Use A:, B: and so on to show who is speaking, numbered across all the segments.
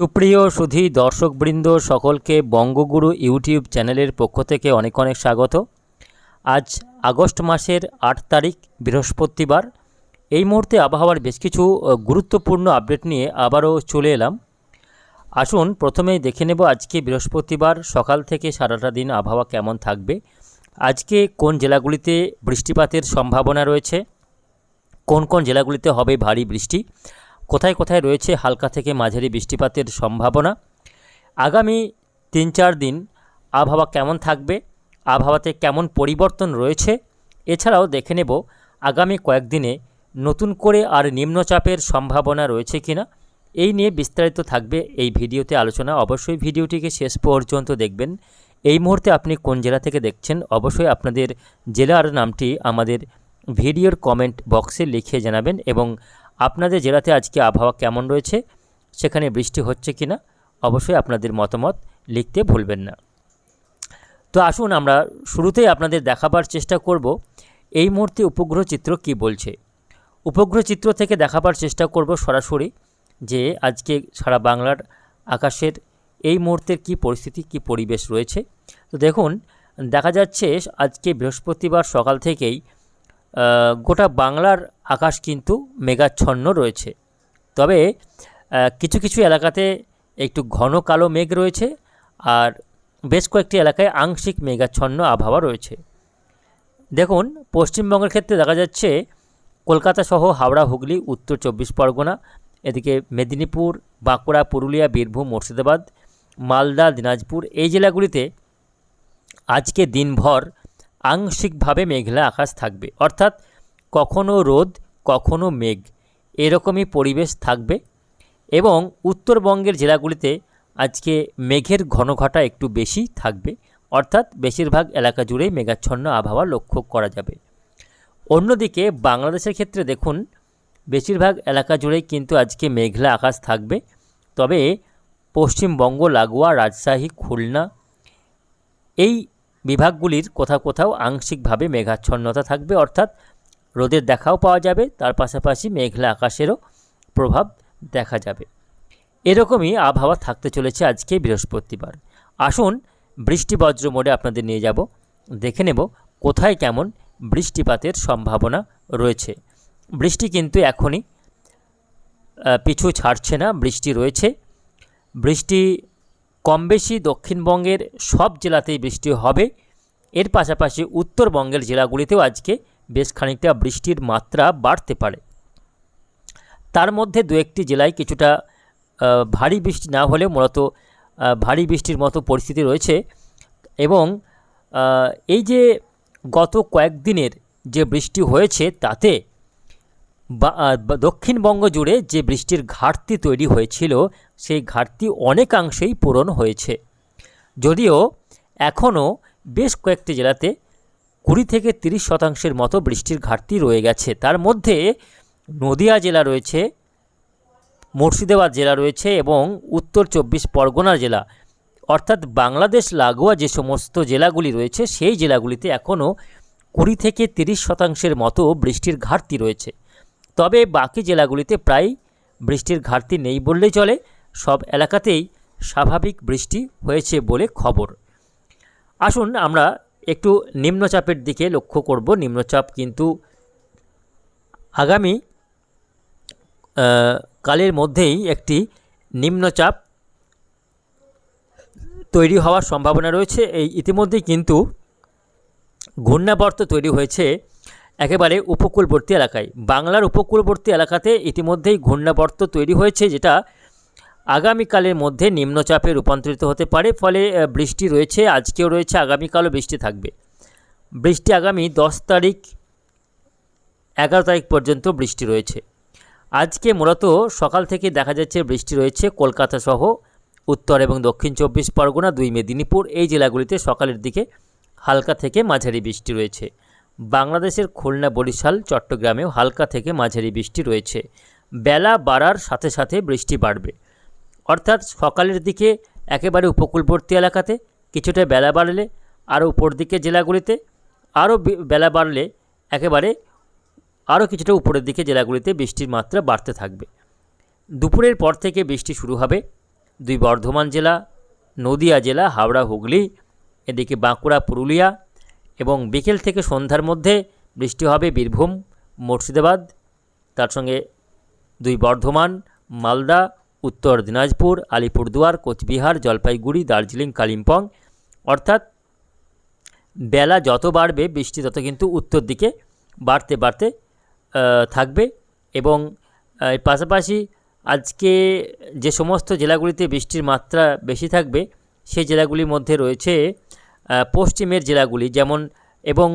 A: সুপ্রিয় সুধী দর্শকবৃন্দ, সকলকে বঙ্গগুরু ইউটিউব চ্যানেলের পক্ষ থেকে অনেক অনেক স্বাগত। আজ আগস্ট মাসের আট তারিখ, বৃহস্পতিবার। এই মুহূর্তে আবহাওয়ার বেশ কিছু গুরুত্বপূর্ণ আপডেট নিয়ে আবারও চলে এলাম। আসুন প্রথমেই দেখে নেব আজকে বৃহস্পতিবার, সকাল থেকে সারাটা দিন আবহাওয়া কেমন থাকবে। আজকে কোন জেলাগুলিতে বৃষ্টিপাতের সম্ভাবনা রয়েছে? কোন কোন জেলাগুলিতে হবে ভারী বৃষ্টি? কোথায় কোথায় রয়েছে হালকা থেকে মাঝারি বৃষ্টিপাতের সম্ভাবনা? আগামী তিন চার দিন আবহাওয়া কেমন থাকবে? আবহাওয়াতে কেমন পরিবর্তন রয়েছে? এছাড়াও দেখে নেব আগামী কয়েকদিনে নতুন করে আর নিম্নচাপের সম্ভাবনা রয়েছে কিনা। এই নিয়ে বিস্তারিত থাকবে এই ভিডিওতে আলোচনা। অবশ্যই ভিডিওটিকে শেষ পর্যন্ত দেখবেন। এই মুহূর্তে আপনি কোন জেলা থেকে দেখছেন, অবশ্যই আপনাদের জেলার নামটি আমাদের ভিডিওর কমেন্ট বক্সে লিখে জানাবেন এবং আপনাদের জেলাতে আজকে আবহাওয়া কেমন রয়েছে? সেখানে বৃষ্টি হচ্ছে কিনা? অবশ্যই আপনাদের মতামত লিখতে ভুলবেন না। তো আসুন আমরা শুরুতেই আপনাদের দেখাবার চেষ্টা করব, এই মুহূর্তে উপগ্রহ চিত্র কি বলছে? উপগ্রহ চিত্র থেকে দেখাবার চেষ্টা করব সরাসরি যে আজকে সারা বাংলার আকাশের এই মুহূর্তের কি পরিস্থিতি, কি পরিবেশ রয়েছে। তো দেখুন, দেখা যাচ্ছে আজকে বৃহস্পতিবার সকাল থেকেই গোটা বাংলার আকাশ কিন্তু মেঘাচ্ছন্ন রয়েছে। তবে কিছু কিছু এলাকাতে একটু ঘন কালো মেঘ রয়েছে আর বেশ কয়েকটি এলাকায় আংশিক মেঘাচ্ছন্ন আবহাওয়া রয়েছে। দেখুন, পশ্চিমবঙ্গের ক্ষেত্রে দেখা যাচ্ছে কলকাতা সহ হাওড়া, হুগলি, উত্তর চব্বিশ পরগনা, এদিকে মেদিনীপুর, বাঁকুড়া, পুরুলিয়া, বীরভূম, মুর্শিদাবাদ, মালদা, দিনাজপুর এই জেলাগুলিতে আজকে দিনভর আংশিকভাবে মেঘলা আকাশ থাকবে। অর্থাৎ কখনো রোদ, কখনো মেঘ, এরকমই পরিবেশ থাকবে। এবং উত্তরবঙ্গের জেলাগুলিতে আজকে মেঘের ঘনঘটা একটু বেশি থাকবে। অর্থাৎ বেশিরভাগ এলাকা জুড়েই মেঘাচ্ছন্ন আবহাওয়া লক্ষ্য করা যাবে। অন্যদিকে বাংলাদেশের ক্ষেত্রে দেখুন, বেশিরভাগ এলাকা জুড়েই কিন্তু আজকে মেঘলা আকাশ থাকবে। তবে পশ্চিমবঙ্গ, লাগোয়া, রাজশাহী, খুলনা এই বিভাগগুলির কোথাও কোথাও আংশিকভাবে মেঘাচ্ছন্নতা থাকবে। অর্থাৎ রোদের দেখাও পাওয়া যাবে, তার পাশাপাশি মেঘলা আকাশেরও প্রভাব দেখা যাবে। এরকমই আবহাওয়া থাকতে চলেছে আজকে বৃহস্পতিবার। আসুন বৃষ্টি বজ্র মোডে আপনাদের নিয়ে যাব। দেখে নেব কোথায় কেমন বৃষ্টিপাতের সম্ভাবনা রয়েছে। বৃষ্টি কিন্তু এখনই পিছু ছাড়ছে না, বৃষ্টি রয়েছে। বৃষ্টি কম বেশি দক্ষিণবঙ্গের সব জেলাতেই বৃষ্টি হবে। এর পাশাপাশি উত্তরবঙ্গের জেলাগুলিতেও আজকে বেশ খানিকটা বৃষ্টির মাত্রা বাড়তে পারে। তার মধ্যে দু একটি জেলায় কিছুটা ভারী বৃষ্টি না হলেও মূলত ভারী বৃষ্টির মতো পরিস্থিতি রয়েছে এবং এই যে গত কয়েকদিনের যে বৃষ্টি হয়েছে তাতে দক্ষিণবঙ্গ জুড়ে যে বৃষ্টির ঘাটতি তৈরি হয়েছিল, সেই ঘাটতি অনেকাংশেই পূরণ হয়েছে। যদিও এখনও বেশ কয়েকটি জেলাতে কুড়ি থেকে তিরিশ শতাংশের মতো বৃষ্টির ঘাটতি রয়ে গেছে। তার মধ্যে নদিয়া জেলা রয়েছে, মুর্শিদাবাদ জেলা রয়েছে এবং উত্তর চব্বিশ পরগনা জেলা। অর্থাৎ বাংলাদেশ লাগোয়া যে সমস্ত জেলাগুলি রয়েছে, সেই জেলাগুলিতে এখনও কুড়ি থেকে তিরিশ শতাংশের মতো বৃষ্টির ঘাটতি রয়েছে। তবে বাকি জেলাগুলিতে প্রায় বৃষ্টির ঘাটতি নেই বললেই চলে। সব এলাকাতেই স্বাভাবিক বৃষ্টি হয়েছে বলে খবর। আসুন আমরা একটু নিম্নচাপের দিকে লক্ষ্য করব। নিম্নচাপ কিন্তু আগামী কালের মধ্যেই একটি নিম্নচাপ তৈরি হওয়ার সম্ভাবনা রয়েছে। এই ইতিমধ্যেই কিন্তু ঘূর্ণাবর্ত তৈরি হয়েছে একেবারে উপকূলবর্তী এলাকায়। বাংলার উপকূলবর্তী এলাকাতে ইতিমধ্যেই ঘূর্ণাবর্ত তৈরি হয়েছে, যেটা আগামীকালের মধ্যে নিম্নচাপে রূপান্তরিত হতে পারে, ফলে বৃষ্টি রয়েছে, আজকেও রয়েছে, আগামীকালও বৃষ্টি থাকবে। বৃষ্টি আগামী দশ তারিখ, এগারো তারিখ পর্যন্ত বৃষ্টি রয়েছে। আজকে মূলত সকাল থেকে দেখা যাচ্ছে বৃষ্টি রয়েছে কলকাতা সহ উত্তর এবং দক্ষিণ চব্বিশ পরগনা, দুই মেদিনীপুর, এই জেলাগুলিতে সকালের দিকে হালকা থেকে মাঝারি বৃষ্টি রয়েছে। বাংলাদেশের খুলনা, বরিশাল, চট্টগ্রামেও হালকা থেকে মাঝারি বৃষ্টি রয়েছে। বেলা বাড়ার সাথে সাথে বৃষ্টি বাড়বে। অর্থাৎ সকালের দিকে একেবারে উপকূলবর্তী এলাকাতে কিছুটা বেলা বাড়লে আরও উপর দিকে জেলাগুলিতে আরও বেলা বাড়লে একেবারে আরও কিছুটা উপরের দিকে জেলাগুলিতে বৃষ্টির মাত্রা বাড়তে থাকবে। দুপুরের পর থেকে বৃষ্টি শুরু হবে দুই বর্ধমান জেলা, নদিয়া জেলা, হাওড়া, হুগলি, এদিকে বাঁকুড়া, পুরুলিয়া এবং বিকেল থেকে সন্ধ্যার মধ্যে বৃষ্টি হবে বীরভূম, মুর্শিদাবাদ, তার সঙ্গে দুই বর্ধমান, মালদা উত্তর দিনাজপুর, আলিপুরদুয়ার, কোচবিহার, জলপাইগুড়ি, দার্জিলিং, কালিম্পং। অর্থাৎ বেলা যত বাড়বে, বৃষ্টি তত কিন্তু উত্তর দিকে বাড়তে বাড়তে থাকবে এবং এর পাশাপাশি আজকে যে সমস্ত জেলাগুলিতে বৃষ্টির মাত্রা বেশি থাকবে, সেই জেলাগুলির মধ্যে রয়েছে পশ্চিমের জেলাগুলি যেমন, এবং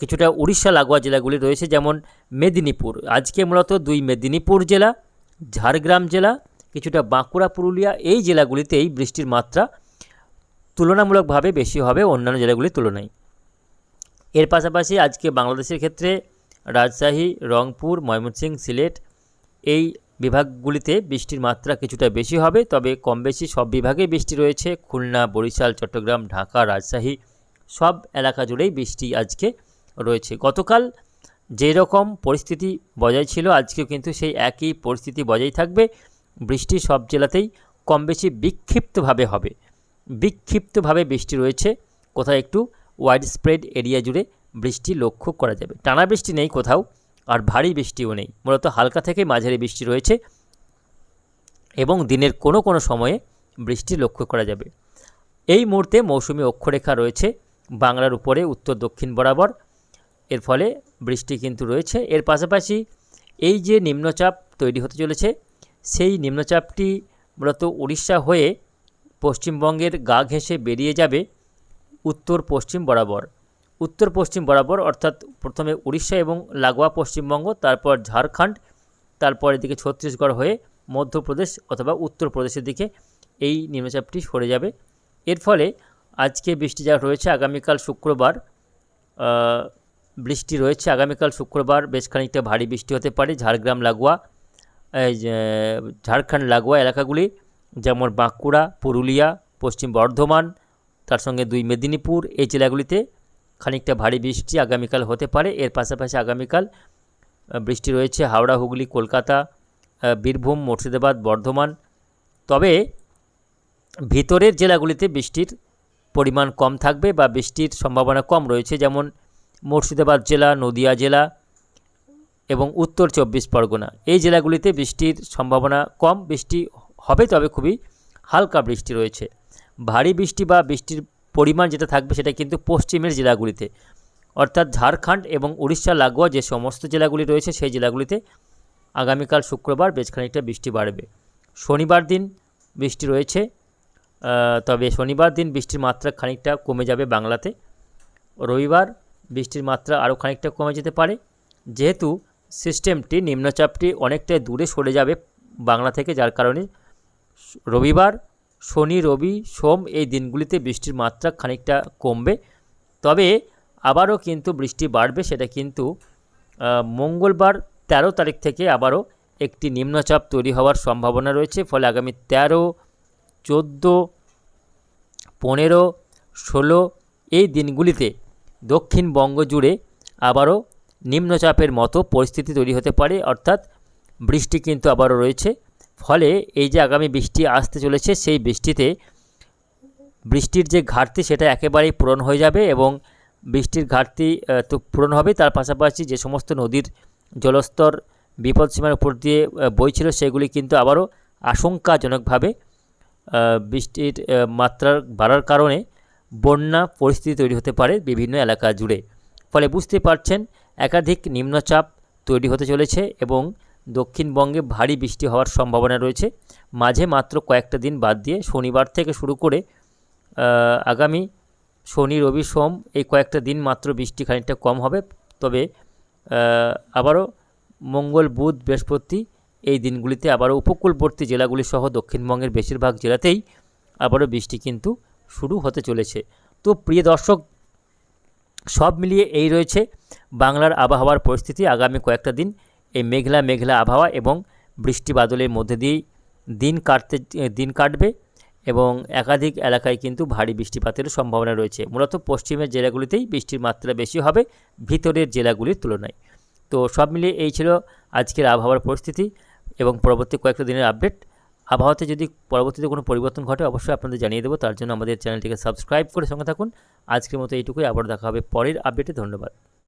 A: কিছুটা উড়িষ্যা লাগোয়া জেলাগুলি রয়েছে যেমন মেদিনীপুর। আজকে মূলত দুই মেদিনীপুর জেলা, ঝাড়গ্রাম জেলা কিছুটা বাঁকুড়া, পুরুলিয়া এই জেলাগুলিতেই বৃষ্টির মাত্রা তুলনামূলকভাবে বেশি হবে অন্যান্য জেলাগুলির তুলনায়। এর পাশাপাশি আজকে বাংলাদেশের ক্ষেত্রে রাজশাহী, রংপুর, ময়মনসিংহ, সিলেট এই বিভাগগুলিতে বৃষ্টির মাত্রা কিছুটা বেশি হবে। তবে কম বেশি সব বিভাগে বৃষ্টি রয়েছে। খুলনা, বরিশাল, চট্টগ্রাম, ঢাকা, রাজশাহী সব এলাকা জুড়েই বৃষ্টি আজকে রয়েছে। গতকাল যেরকম পরিস্থিতি বজায় ছিল, আজকেও কিন্তু সেই একই পরিস্থিতি বজায় থাকবে। বৃষ্টি সব জেলাতেই কম বেশি বিক্ষিপ্তভাবে হবে। বিক্ষিপ্তভাবে বৃষ্টি রয়েছে। কোথাও একটু ওয়াইড স্প্রেড এরিয়া জুড়ে বৃষ্টি লক্ষ্য করা যাবে। টানা বৃষ্টি নেই কোথাও, আর ভারী বৃষ্টিও নেই। মূলত হালকা থেকে মাঝারি বৃষ্টি রয়েছে এবং দিনের কোনো কোনো সময়ে বৃষ্টি লক্ষ্য করা যাবে। এই মুহূর্তে মৌসুমি অক্ষরেখা রয়েছে বাংলার উপরে, উত্তর, দক্ষিণ বরাবর। এর ফলে বৃষ্টি কিন্তু রয়েছে। এর পাশাপাশি এই যে নিম্নচাপ তৈরি হতে চলেছে সেই নিম্নচাপটি মূলত উড়িষ্যা হয়ে পশ্চিমবঙ্গের গা ঘেঁষে বেরিয়ে যাবে উত্তর পশ্চিম বরাবর। উত্তর পশ্চিম বরাবর অর্থাৎ প্রথমে উড়িষ্যা এবং লাগোয়া পশ্চিমবঙ্গ, তারপর ঝাড়খণ্ড, তারপর এদিকে ছত্তিশগড় হয়ে মধ্যপ্রদেশ অথবা উত্তরপ্রদেশের দিকে এই নিম্নচাপটি সরে যাবে। এর ফলে আজকে বৃষ্টি যা রয়েছে আগামীকাল শুক্রবার বৃষ্টি রয়েছে আগামীকাল শুক্রবার, বেশ খানিকটা ভারী বৃষ্টি হতে পারে, ঝাড়গ্রাম, লাগোয়া ঝাড়খণ্ড লাগোয়া এলাকাগুলি, যেমন বাঁকুড়া, পুরুলিয়া, পশ্চিম বর্ধমান, তার সঙ্গে দুই মেদিনীপুর, এই জেলাগুলিতে খানিকটা ভারী বৃষ্টি আগামীকাল হতে পারে। এর পাশাপাশি আগামীকাল বৃষ্টি রয়েছে হাওড়া, হুগলি, কলকাতা বীরভূম, মুর্শিদাবাদ, বর্ধমান। তবে ভিতরের জেলাগুলিতে বৃষ্টির পরিমাণ কম থাকবে বা বৃষ্টির সম্ভাবনা কম রয়েছে। যেমন মুর্শিদাবাদ জেলা, নদিয়া জেলা এবং উত্তর চব্বিশ পরগনা। এই জেলাগুলিতে বৃষ্টির সম্ভাবনা কম, বৃষ্টি হবে তবে খুবই হালকা বৃষ্টি রয়েছে। ভারী বৃষ্টি বা বৃষ্টির পরিমাণ যেটা থাকবে সেটা কিন্তু পশ্চিমের জেলাগুলিতে। অর্থাৎ ঝাড়খণ্ড এবং উড়িষ্যা, লাগোয়া যে সমস্ত জেলাগুলি রয়েছে সেই জেলাগুলিতে আগামীকাল শুক্রবার বেশ খানিকটা বৃষ্টি বাড়বে। শনিবার দিন বৃষ্টি রয়েছে তবে শনিবার দিন বৃষ্টির মাত্রা খানিকটা কমে যাবে বাংলাতে। রবিবার বৃষ্টির মাত্রা আরও খানিকটা কমে যেতে পারে। যেহেতু সিস্টেমটি নিম্নচাপটি অনেকটাই দূরে সরে যাবে বাংলা থেকে, যার কারণে রবিবার, শনি, রবি, সোম এই দিনগুলিতে বৃষ্টির মাত্রা খানিকটা কমবে। তবে আবারও কিন্তু বৃষ্টি বাড়বে, সেটা কিন্তু মঙ্গলবার তেরো তারিখ থেকে আবারও একটি নিম্নচাপ তৈরি হওয়ার সম্ভাবনা রয়েছে। ফলে আগামী তেরো, চোদ্দ, পনেরো, ষোলো এই দিনগুলিতে দক্ষিণবঙ্গ জুড়ে আবারও নিম্নচাপের মতো পরিস্থিতি তৈরি হতে পারে, অর্থাৎ বৃষ্টি কিন্তু আবারও রয়েছে। ফলে এই যে আগামী বৃষ্টি আসতে চলেছে, সেই বৃষ্টিতে বৃষ্টির যে ঘাটতি, সেটা একেবারেই পূরণ হয়ে যাবে এবং বৃষ্টির ঘাটতি তো পূরণ হবে। তার পাশাপাশি যে সমস্ত নদীর জলস্তর বিপদসীমার উপর দিয়ে বইছিল, সেগুলি কিন্তু আবারও আশঙ্কাজনকভাবে বৃষ্টির মাত্রার বাড়ার কারণে বন্যা পরিস্থিতি তৈরি হতে পারে বিভিন্ন এলাকা জুড়ে। ফলে বুঝতে পারছেন একাধিক নিম্নচাপ তৈরি হতে চলেছে এবং দক্ষিণবঙ্গে ভারী বৃষ্টি হওয়ার সম্ভাবনা রয়েছে। মাঝে মাত্র কয়েকটা দিন বাদ দিয়ে শনিবার থেকে শুরু করে আগামী শনি, রবি, সোম এই কয়েকটা দিন মাত্র বৃষ্টি খানিকটা কম হবে। তবে আবারও মঙ্গল, বুধ, বৃহস্পতি এই দিনগুলিতে আবারও উপকূলবর্তী জেলাগুলি সহ দক্ষিণবঙ্গের বেশিরভাগ জেলাতেই আবারও বৃষ্টি কিন্তু শুরু হতে চলেছে। তো প্রিয় দর্শক সব মিলিয়ে এই রয়েছে বাংলার আবহাওয়ার পরিস্থিতি আগামী কয়েকটা দিন। এই মেঘলা মেঘলা আবহাওয়া এবং বৃষ্টি বাদলের মধ্যে দিয়েই দিন কাটতে, দিন কাটবে এবং একাধিক এলাকায় কিন্তু ভারী বৃষ্টিপাতের সম্ভাবনা রয়েছে। মূলত পশ্চিমের জেলাগুলিতেই বৃষ্টির মাত্রা বেশি হবে, ভিতরের জেলাগুলির তুলনায়। তো সব মিলিয়ে এই ছিল আজকের আবহাওয়ার পরিস্থিতি এবং পরবর্তী কয়েকটা দিনের আপডেট। আবহাওয়াতে যদি পরবর্তীতে কোনো পরিবর্তন ঘটে, অবশ্যই আপনাদের জানিয়ে দেবো। তার জন্য আমাদের চ্যানেলটিকে সাবস্ক্রাইব করে সঙ্গে থাকুন। আজকের মতো এইটুকুই। আবার দেখা হবে পরের আপডেটে। ধন্যবাদ।